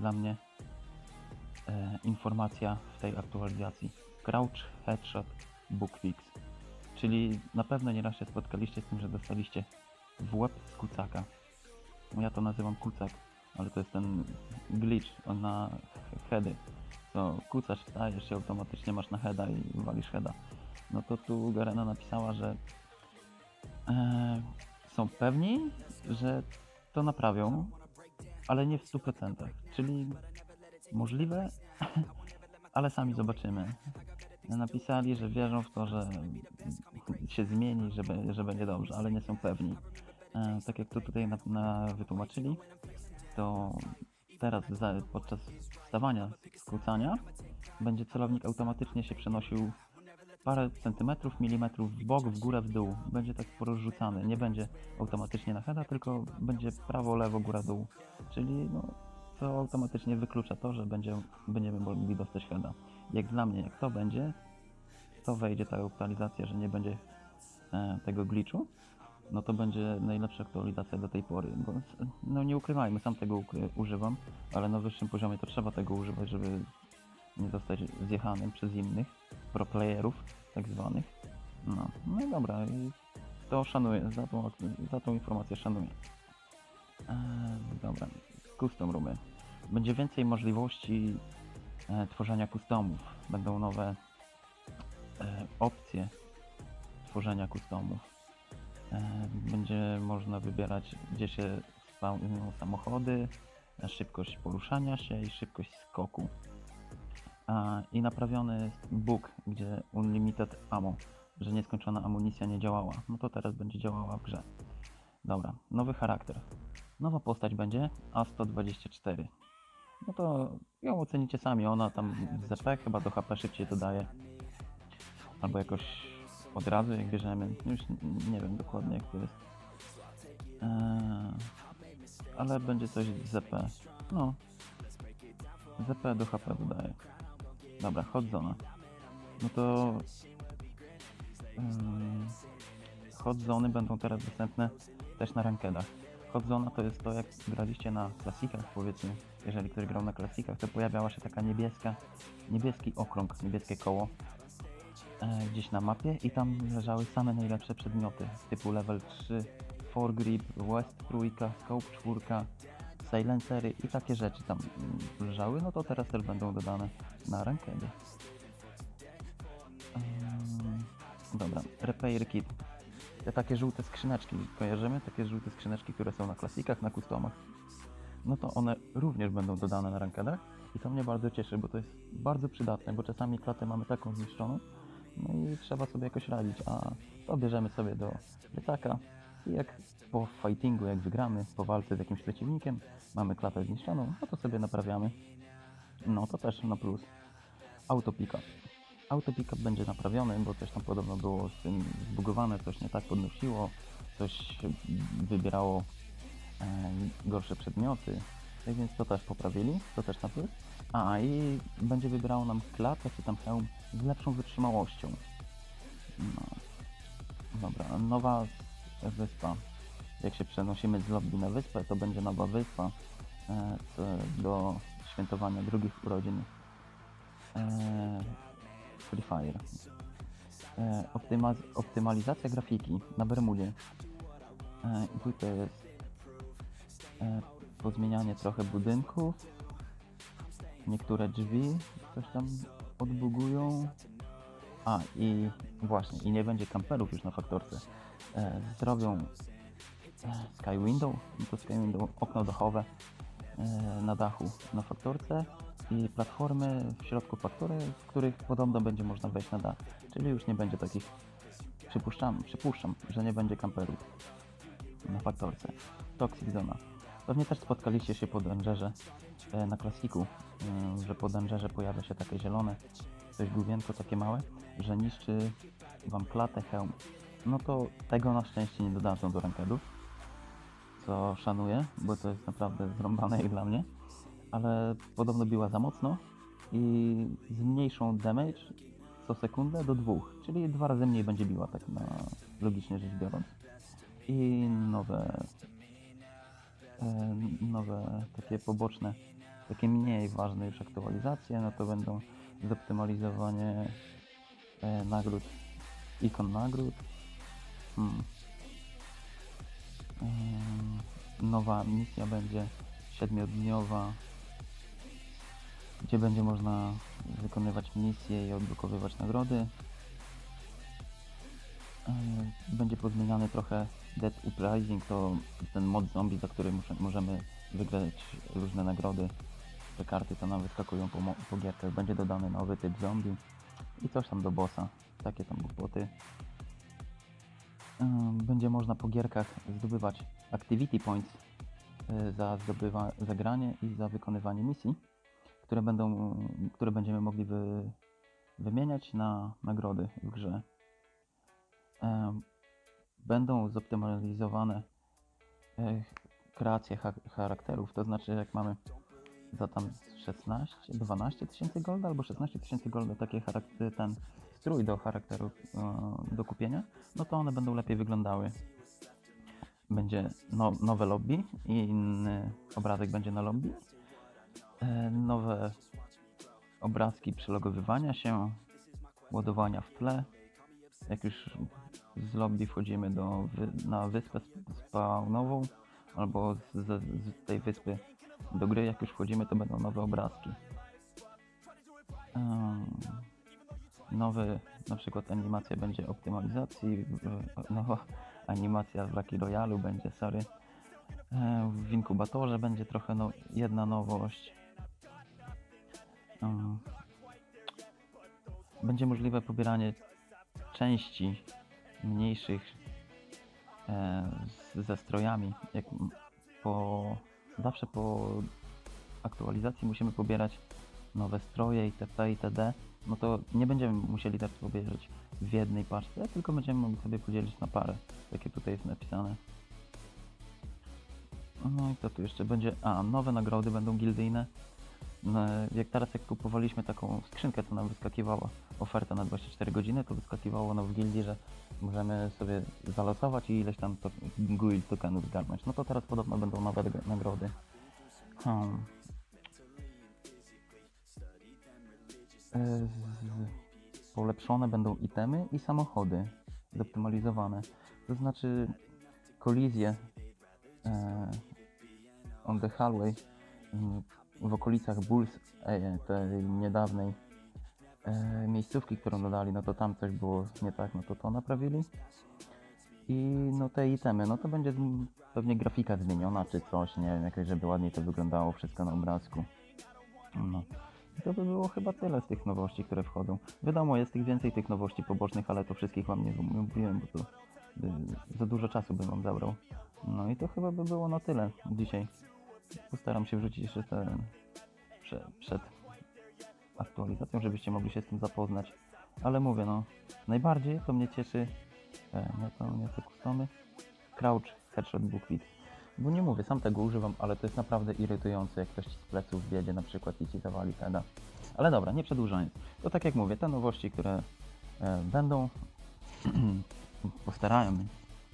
dla mnie e, informacja w tej aktualizacji. Crouch Headshot Book Fix. Czyli na pewno nieraz się spotkaliście z tym, że dostaliście w łeb z kucaka. Ja to nazywam kucak, ale to jest ten glitch na he- heady. To kucasz, wstajesz się automatycznie, masz na heada i walisz heada. No to tu Garena napisała, że e, są pewni, że to naprawią, ale nie w 100%. Czyli możliwe, ale sami zobaczymy. Napisali, że wierzą w to, że się zmieni, że, że będzie dobrze, ale nie są pewni. E, tak jak to tutaj na, na wytłumaczyli, to teraz za, podczas wstawania z kłócania będzie celownik automatycznie się przenosił parę centymetrów, milimetrów w bok, w górę, w dół. Będzie tak porozrzucany. Nie będzie automatycznie na heada, tylko będzie prawo, lewo, góra, dół. Czyli no, to automatycznie wyklucza to, że będzie, będziemy mogli dostać heada. Jak dla mnie, jak to będzie, to wejdzie ta aktualizacja, że nie będzie e, tego glitchu, no to będzie najlepsza aktualizacja do tej pory. Bo, no nie ukrywajmy, sam tego ukry- używam, ale na wyższym poziomie to trzeba tego używać, żeby nie zostać zjechanym przez innych pro playerów tak zwanych. No, no i dobra, i to szanuję, za tą, za tą informację szanuję. Eee, dobra, custom roomy. Będzie więcej możliwości e, tworzenia customów. Będą nowe e, opcje tworzenia customów. E, będzie można wybierać, gdzie się spawnują samochody, e, szybkość poruszania się i szybkość skoku. A, I naprawiony bug, gdzie unlimited ammo, że nieskończona amunicja nie działała. No to teraz będzie działała w grze. Dobra, nowy charakter. Nowa postać będzie A124. No to ją ocenicie sami, ona tam z ZP chyba do HP szybciej to daje. Albo jakoś od razu jak bierzemy. Już nie wiem dokładnie jak to jest. Eee, ale będzie coś z ZP. No. ZP do HP dodaje. Dobra, hot zona. No to ym, hot zony będą teraz dostępne też na rankedach. Hot zona to jest to jak graliście na klasikach powiedzmy, jeżeli ktoś grał na klasikach, to pojawiała się taka niebieska, niebieski okrąg, niebieskie koło e, gdzieś na mapie i tam leżały same najlepsze przedmioty typu level 3, foregrip, west trójka, scope 4, silencery i takie rzeczy tam leżały, no to teraz też będą dodane na rankedy. Ym, dobra, repair kit. Te takie żółte skrzyneczki, kojarzymy? Takie żółte skrzyneczki, które są na klasikach, na customach. No to one również będą dodane na rankedach i to mnie bardzo cieszy, bo to jest bardzo przydatne, bo czasami klatę mamy taką zniszczoną, no i trzeba sobie jakoś radzić, a to bierzemy sobie do plecaka i jak po fightingu, jak wygramy, po walce z jakimś przeciwnikiem, mamy klatę zniszczoną, no to sobie naprawiamy. No to też na plus. Auto pickup. Auto pickup będzie naprawiony, bo coś tam podobno było z tym zbugowane, coś nie tak podnosiło, coś wybierało e, gorsze przedmioty, tak więc to też poprawili, to też na plus. A i będzie wybrało nam klatę czy tam hełm z lepszą wytrzymałością. No. Dobra, nowa wyspa. Jak się przenosimy z lobby na wyspę, to będzie nowa wyspa e, do świętowania drugich urodzin e, Free Fire. E, optyma- optymalizacja grafiki na Bermudzie. E, I jest e, pozmienianie trochę budynków. Niektóre drzwi coś tam odbugują. A i właśnie, i nie będzie kamperów już na faktorce. E, zrobią e, Sky Window, to Sky Window, okno dachowe e, na dachu na faktorce i platformy w środku faktory, w których podobno będzie można wejść na dach. Czyli już nie będzie takich, przypuszczam, przypuszczam, że nie będzie kamperów na faktorce. Toxic Zona. Pewnie też spotkaliście się po Dangerze e, na klasiku, e, że po Dangerze pojawia się takie zielone, coś główienko takie małe, że niszczy wam klatę, hełm. No to tego na szczęście nie dodadzą do rankedów, co szanuję, bo to jest naprawdę zrąbane jak dla mnie, ale podobno biła za mocno i zmniejszą damage co sekundę do dwóch, czyli dwa razy mniej będzie biła, tak na logicznie rzecz biorąc. I nowe, e, nowe takie poboczne takie mniej ważne już aktualizacje, no to będą zoptymalizowanie e, nagród, ikon nagród. Hmm. Em, Nowa misja będzie siedmiodniowa, gdzie będzie można wykonywać misje i odblokowywać nagrody. E, Będzie pozmieniany trochę Dead Uprising, to ten mod zombie, za który możemy wygrać różne nagrody. Te karty to nam wyskakują po, po gierkach. Będzie dodany nowy typ zombie i coś tam do bossa. Takie tam głupoty. Ym, Będzie można po gierkach zdobywać activity points y, za zdobywa, za granie i za wykonywanie misji, które będą, które będziemy mogli wy, wymieniać na nagrody w grze. Będą zoptymalizowane e, kreacje cha charakterów, to znaczy jak mamy za tam 16, 12 tysięcy golda albo 16 tysięcy golda takie charaktery, ten strój do charakteru do kupienia, no to one będą lepiej wyglądały. Będzie no, nowe lobby i inny obrazek będzie na lobby. E, nowe obrazki przelogowywania się, ładowania w tle. Jak już z lobby wchodzimy do, na wyspę spawnową albo z, z, tej wyspy do gry, jak już wchodzimy, to będą nowe obrazki. Em, nowy, na przykład animacja będzie optymalizacji, e, nowa animacja w Lucky Royalu będzie, sorry. E, W inkubatorze będzie trochę no, jedna nowość. Będzie możliwe pobieranie części mniejszych e, z, ze strojami. Jak po, zawsze po aktualizacji musimy pobierać nowe stroje itp. itd. No to nie będziemy musieli tak pobierać w jednej paczce, tylko będziemy mogli sobie podzielić na parę. Takie tutaj jest napisane. No i co tu jeszcze będzie? A, nowe nagrody będą gildyjne. No, jak teraz jak kupowaliśmy taką skrzynkę, co nam wyskakiwała oferta na 24 godziny, to wyskakiwało nam w gildii, że możemy sobie zalosować i ileś tam to, guild tokenów zgarnąć. No to teraz podobno będą nowe nagrody. Hmm. E, Polepszone będą itemy i samochody zoptymalizowane. To znaczy kolizje e, on the Hallway mm, w okolicach Bulls, e, tej niedawnej e, miejscówki, którą dodali, no to tam coś było nie tak, no to to naprawili. I no te itemy, no to będzie pewnie grafika zmieniona czy coś, nie wiem, jakoś żeby ładniej to wyglądało wszystko na obrazku. No. I to by było chyba tyle z tych nowości, które wchodzą. Wiadomo, jest tych więcej tych nowości pobocznych, ale to wszystkich wam nie mówiłem, bo to y, za dużo czasu bym wam zabrał. No i to chyba by było na tyle dzisiaj. Postaram się wrzucić jeszcze ten prze, przed aktualizacją, żebyście mogli się z tym zapoznać. Ale mówię, no, najbardziej to mnie cieszy, e, nie to, nie te kustomy, Crouch Headshot Bookfit. Bo nie mówię, sam tego używam, ale to jest naprawdę irytujące, jak ktoś ci z pleców wjedzie na przykład i ci zawali peda. Ale dobra, nie przedłużając. To tak jak mówię, te nowości, które e, będą, postarają,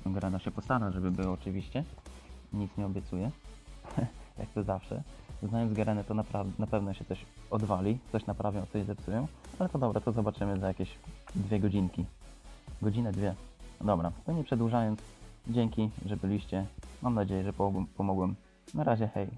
Grana się postara, żeby było oczywiście. Nic nie obiecuję, jak to zawsze. Znając Gerenę, to naprawdę, na pewno się coś odwali, coś naprawią, coś zepsują. Ale to dobra, to zobaczymy za jakieś dwie godzinki. Godzinę, dwie. Dobra, to nie przedłużając, dzięki, że byliście. Mam nadzieję, że pomogłem. Na razie, hej.